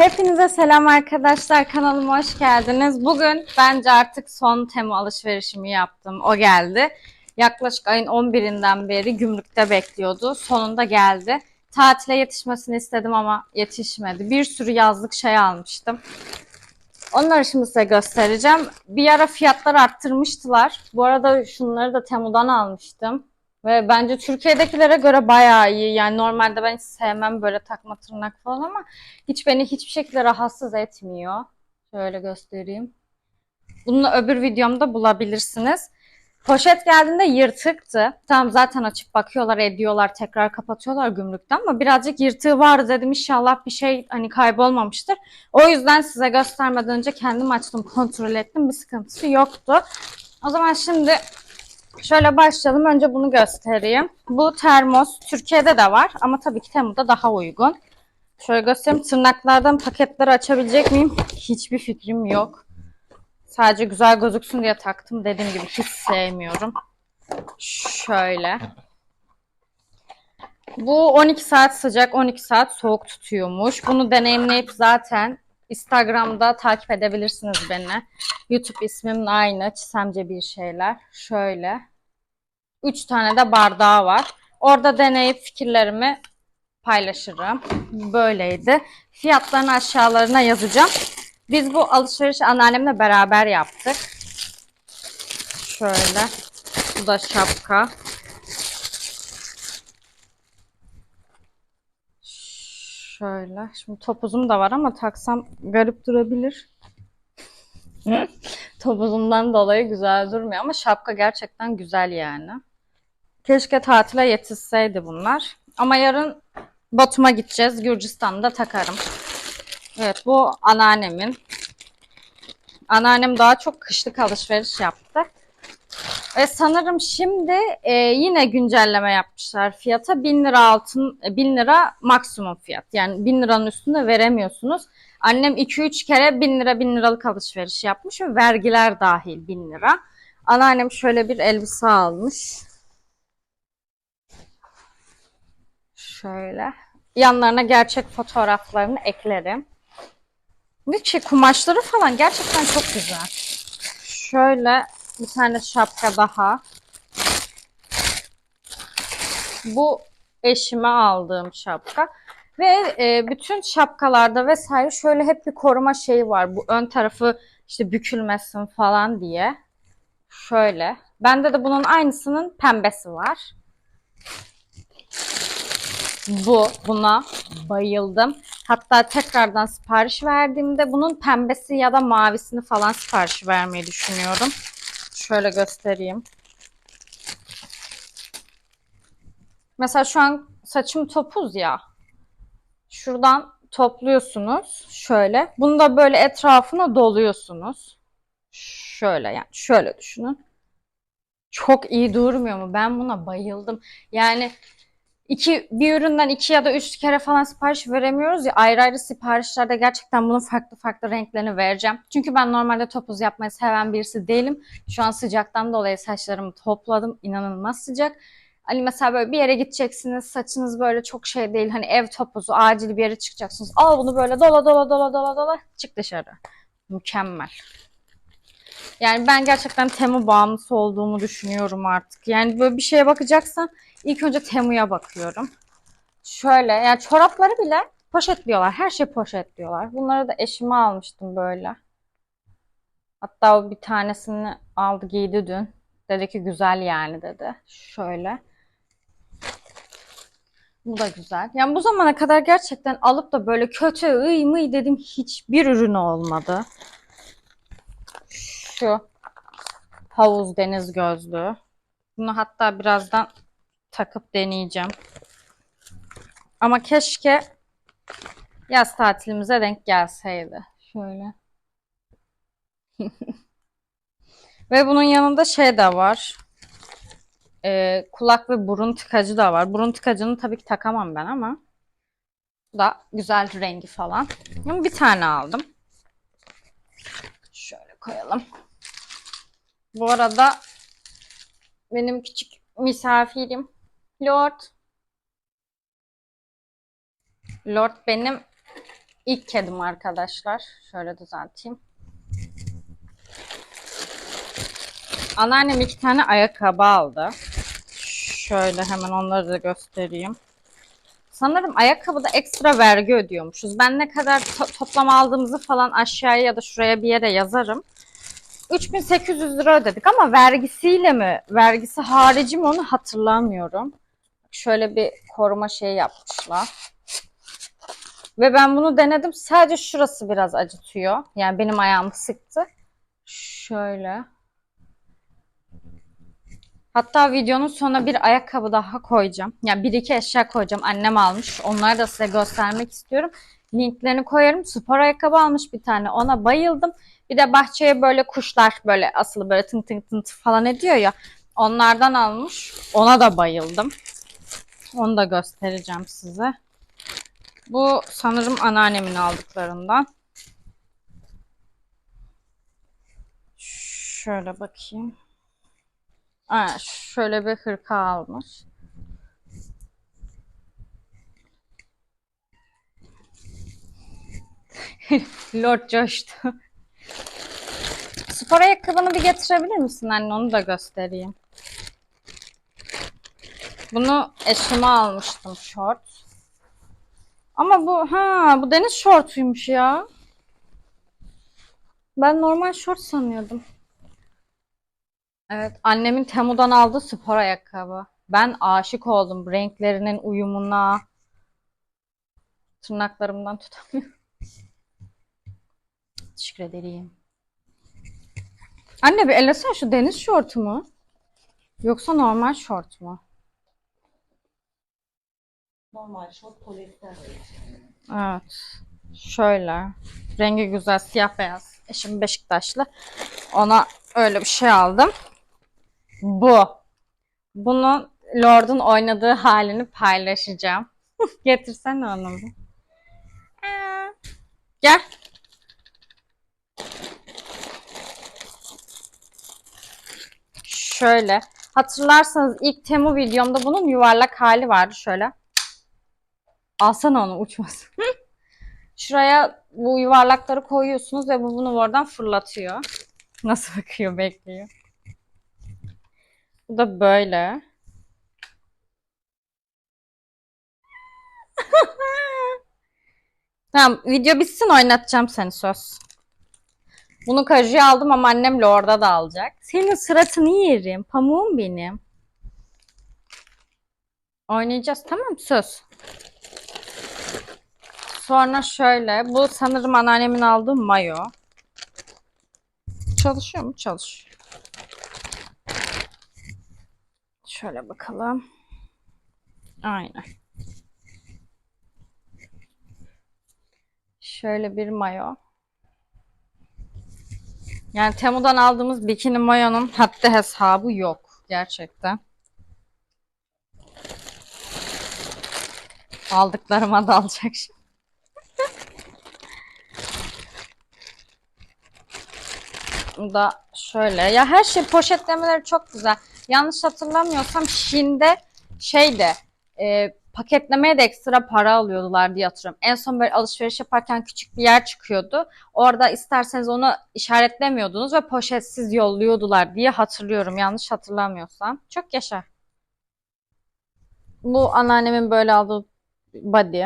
Hepinize selam arkadaşlar. Kanalıma hoş geldiniz. Bugün bence artık son Temu alışverişimi yaptım. O geldi. Yaklaşık ayın 11'inden beri gümrükte bekliyordu. Sonunda geldi. Tatile yetişmesini istedim ama yetişmedi. Bir sürü yazlık şey almıştım. Onları şimdi size göstereceğim. Bir ara fiyatlar arttırmıştılar. Bu arada şunları da Temu'dan almıştım. Ve bence Türkiye'dekilere göre bayağı iyi. Yani normalde ben hiç sevmem böyle takma tırnak falan ama hiç beni hiçbir şekilde rahatsız etmiyor. Şöyle göstereyim. Bunu öbür videomda bulabilirsiniz. Poşet geldiğinde yırtıktı. Tamam zaten açıp bakıyorlar, ediyorlar, tekrar kapatıyorlar gümrükten ama birazcık yırtığı vardı dedim inşallah bir şey hani kaybolmamıştır. O yüzden size göstermeden önce kendim açtım, kontrol ettim. Bir sıkıntısı yoktu. O zaman şimdi Şöyle başlayalım. Önce bunu göstereyim. Bu termos Türkiye'de de var ama tabii ki Temu'da daha uygun. Şöyle göstereyim. Tırnaklardan paketleri açabilecek miyim? Hiçbir fikrim yok. Sadece güzel gözüksün diye taktım. Dediğim gibi hiç sevmiyorum. Şöyle. Bu 12 saat sıcak, 12 saat soğuk tutuyormuş. Bunu deneyimleyip zaten Instagram'da takip edebilirsiniz beni. YouTube ismim aynı. Çisemce bir şeyler. Şöyle. Üç tane de bardağı var. Orada deneyip fikirlerimi paylaşırım. Böyleydi. Fiyatlarını aşağılarına yazacağım. Biz bu alışveriş anneannemle beraber yaptık. Şöyle. Bu da şapka. Şöyle. Şimdi topuzum da var ama taksam garip durabilir. Topuzumdan dolayı güzel durmuyor ama şapka gerçekten güzel yani. Keşke tatile yetişseydi bunlar. Ama yarın Batum'a gideceğiz. Gürcistan'da takarım. Evet bu anneannemin. Anneannem daha çok kışlık alışveriş yaptı. Ve sanırım şimdi e, yine güncelleme yapmışlar fiyata. 1000 lira altın, e, 1000 lira maksimum fiyat. Yani 1000 liranın üstünde veremiyorsunuz. Annem 2-3 kere 1000 lira 1000 liralık alışveriş yapmış ve vergiler dahil 1000 lira. Anneannem şöyle bir elbise almış. Şöyle. Yanlarına gerçek fotoğraflarını eklerim. Bir şey kumaşları falan gerçekten çok güzel. Şöyle bir tane şapka daha. Bu eşime aldığım şapka. Ve e, bütün şapkalarda vesaire şöyle hep bir koruma şeyi var. Bu ön tarafı işte bükülmesin falan diye. Şöyle. Bende de bunun aynısının pembesi var. Bu. Buna bayıldım. Hatta tekrardan sipariş verdiğimde bunun pembesi ya da mavisini falan sipariş vermeyi düşünüyorum. Şöyle göstereyim. Mesela şu an saçım topuz ya. Şuradan topluyorsunuz şöyle. Bunu da böyle etrafına doluyorsunuz. Şöyle yani şöyle düşünün. Çok iyi durmuyor mu? Ben buna bayıldım. Yani iki, bir üründen iki ya da üç kere falan sipariş veremiyoruz ya ayrı ayrı siparişlerde gerçekten bunun farklı farklı renklerini vereceğim. Çünkü ben normalde topuz yapmayı seven birisi değilim. Şu an sıcaktan dolayı saçlarımı topladım. İnanılmaz sıcak. Hani mesela böyle bir yere gideceksiniz, saçınız böyle çok şey değil. Hani ev topuzu, acil bir yere çıkacaksınız. Al bunu böyle dola dola dola dola dola çık dışarı. Mükemmel. Yani ben gerçekten Temu bağımlısı olduğumu düşünüyorum artık. Yani böyle bir şeye bakacaksan ilk önce Temu'ya bakıyorum. Şöyle yani çorapları bile poşetliyorlar. Her şey poşetliyorlar. Bunları da eşime almıştım böyle. Hatta o bir tanesini aldı giydi dün. Dedi ki güzel yani dedi. Şöyle. Bu da güzel. Yani bu zamana kadar gerçekten alıp da böyle kötü ıy mıy dedim hiçbir ürün olmadı. Şu havuz deniz gözlüğü. Bunu hatta birazdan takıp deneyeceğim. Ama keşke yaz tatilimize denk gelseydi. Şöyle. Ve bunun yanında şey de var. Ee, kulak ve burun tıkacı da var. Burun tıkacını tabii ki takamam ben ama. Bu da güzel rengi falan. Ama bir tane aldım. Şöyle koyalım. Bu arada benim küçük misafirim Lord. Lord benim İlk kedim arkadaşlar. Şöyle düzelteyim. Anneannem iki tane ayakkabı aldı. Şöyle hemen onları da göstereyim. Sanırım ayakkabıda ekstra vergi ödüyormuşuz. Ben ne kadar to- toplam aldığımızı falan aşağıya ya da şuraya bir yere yazarım. 3800 lira ödedik ama vergisiyle mi, vergisi harici mi onu hatırlamıyorum. Şöyle bir koruma şeyi yapmışlar. Ve ben bunu denedim. Sadece şurası biraz acıtıyor. Yani benim ayağımı sıktı. Şöyle. Hatta videonun sonuna bir ayakkabı daha koyacağım. Yani bir iki eşya koyacağım. Annem almış. Onları da size göstermek istiyorum. Linklerini koyarım. Spor ayakkabı almış bir tane. Ona bayıldım. Bir de bahçeye böyle kuşlar böyle asılı böyle tın tın tın falan ediyor ya. Onlardan almış. Ona da bayıldım. Onu da göstereceğim size. Bu sanırım anneannemin aldıklarından. Şöyle bakayım. Aa, şöyle bir hırka almış. Lord coştu. Spor ayakkabını bir getirebilir misin anne? Onu da göstereyim. Bunu eşime almıştım short. Ama bu ha bu deniz şortuymuş ya. Ben normal şort sanıyordum. Evet, annemin Temu'dan aldığı spor ayakkabı. Ben aşık oldum renklerinin uyumuna. Tırnaklarımdan tutamıyorum. Teşekkür ederim. Anne bir ellesene şu deniz şortu mu? Yoksa normal şort mu? Normal şort polyester. Evet. Şöyle. Rengi güzel, siyah beyaz. Eşim Beşiktaşlı. Ona öyle bir şey aldım. Bu. Bunun Lord'un oynadığı halini paylaşacağım. Getirsene onu. Aa. Gel. Şöyle. Hatırlarsanız ilk Temu videomda bunun yuvarlak hali vardı şöyle. Alsana onu uçmasın. Şuraya bu yuvarlakları koyuyorsunuz ve bu bunu oradan fırlatıyor. Nasıl bakıyor bekliyor. Bu da böyle. Tamam video bitsin oynatacağım seni söz. Bunu kajuya aldım ama annem orada da alacak. Senin suratını yerim. Pamuğum benim. Oynayacağız tamam? Söz. Sonra şöyle. Bu sanırım anneannemin aldığı mayo. Çalışıyor mu? Çalışıyor. Şöyle bakalım. Aynen. Şöyle bir mayo. Yani Temu'dan aldığımız bikini mayonun haddi hesabı yok. Gerçekten. Aldıklarıma da alacak şimdi. Da şöyle. Ya her şey poşetlemeleri çok güzel. Yanlış hatırlamıyorsam Şin'de şeyde e, paketlemeye de ekstra para alıyordular diye hatırlıyorum. En son böyle alışveriş yaparken küçük bir yer çıkıyordu. Orada isterseniz onu işaretlemiyordunuz ve poşetsiz yolluyordular diye hatırlıyorum. Yanlış hatırlamıyorsam. Çok yaşa. Bu anneannemin böyle aldığı body.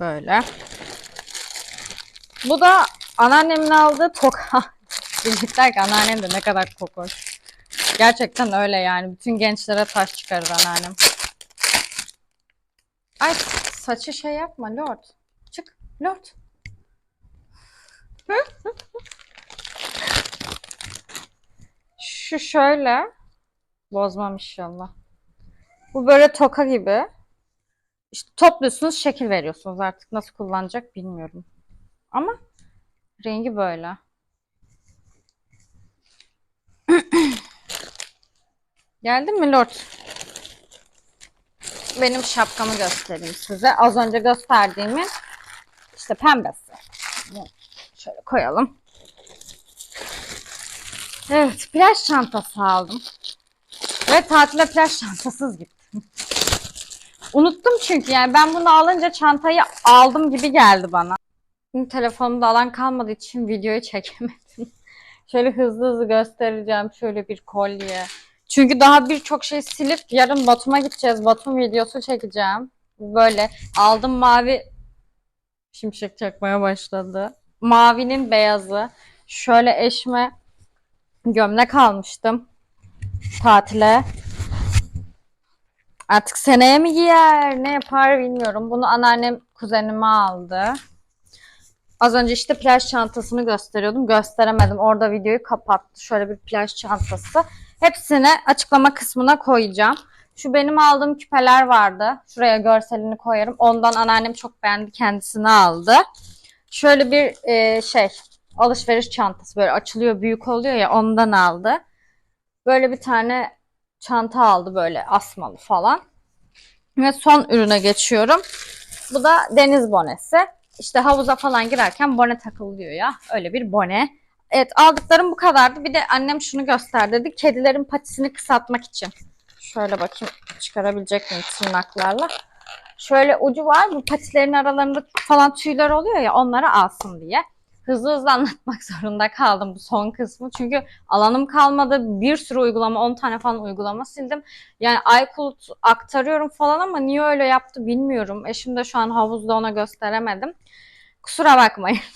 Böyle. Bu da anneannemin aldığı toka. Diyecekler ki anneannem de ne kadar kokoş. Gerçekten öyle yani. Bütün gençlere taş çıkarır anneannem. Ay saçı şey yapma Lord. Çık Lord. Şu şöyle. Bozmam inşallah. Bu böyle toka gibi. İşte topluyorsunuz, şekil veriyorsunuz. Artık nasıl kullanacak bilmiyorum. Ama rengi böyle. Geldin mi Lord? Benim şapkamı göstereyim size. Az önce gösterdiğimin işte pembesi. Şöyle koyalım. Evet, plaj çantası aldım. Ve tatile plaj çantasız gittim. Unuttum çünkü yani ben bunu alınca çantayı aldım gibi geldi bana. Telefonumda alan kalmadığı için videoyu çekemedim. Şöyle hızlı hızlı göstereceğim. Şöyle bir kolye. Çünkü daha birçok şey silip yarın Batum'a gideceğiz. Batum videosu çekeceğim. Böyle aldım mavi şimşek çakmaya başladı. Mavinin beyazı. Şöyle eşme gömlek almıştım tatile. Artık seneye mi giyer, ne yapar bilmiyorum. Bunu anneannem kuzenime aldı. Az önce işte plaj çantasını gösteriyordum. Gösteremedim. Orada videoyu kapattı. Şöyle bir plaj çantası. Hepsini açıklama kısmına koyacağım. Şu benim aldığım küpeler vardı. Şuraya görselini koyarım. Ondan anneannem çok beğendi. Kendisini aldı. Şöyle bir e, şey alışveriş çantası böyle açılıyor büyük oluyor ya ondan aldı. Böyle bir tane çanta aldı böyle asmalı falan. Ve son ürüne geçiyorum. Bu da deniz bonesi. İşte havuza falan girerken bone takılıyor ya. Öyle bir bone. Evet aldıklarım bu kadardı. Bir de annem şunu göster dedi. Kedilerin patisini kısaltmak için. Şöyle bakayım çıkarabilecek miyim tırnaklarla. Şöyle ucu var. Bu patilerin aralarında falan tüyler oluyor ya onları alsın diye. Hızlı hızlı anlatmak zorunda kaldım bu son kısmı. Çünkü alanım kalmadı. Bir sürü uygulama, 10 tane falan uygulama sildim. Yani iCloud aktarıyorum falan ama niye öyle yaptı bilmiyorum. Eşim de şu an havuzda ona gösteremedim. Kusura bakmayın.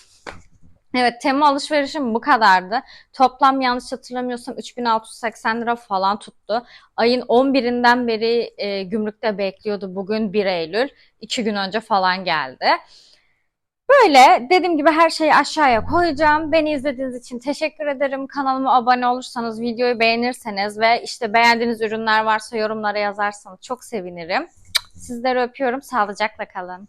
Evet, Temu alışverişim bu kadardı. Toplam yanlış hatırlamıyorsam 3680 lira falan tuttu. Ayın 11'inden beri e, gümrükte bekliyordu. Bugün 1 Eylül. 2 gün önce falan geldi. Böyle dediğim gibi her şeyi aşağıya koyacağım. Beni izlediğiniz için teşekkür ederim. Kanalıma abone olursanız, videoyu beğenirseniz ve işte beğendiğiniz ürünler varsa yorumlara yazarsanız çok sevinirim. Sizleri öpüyorum. Sağlıcakla kalın.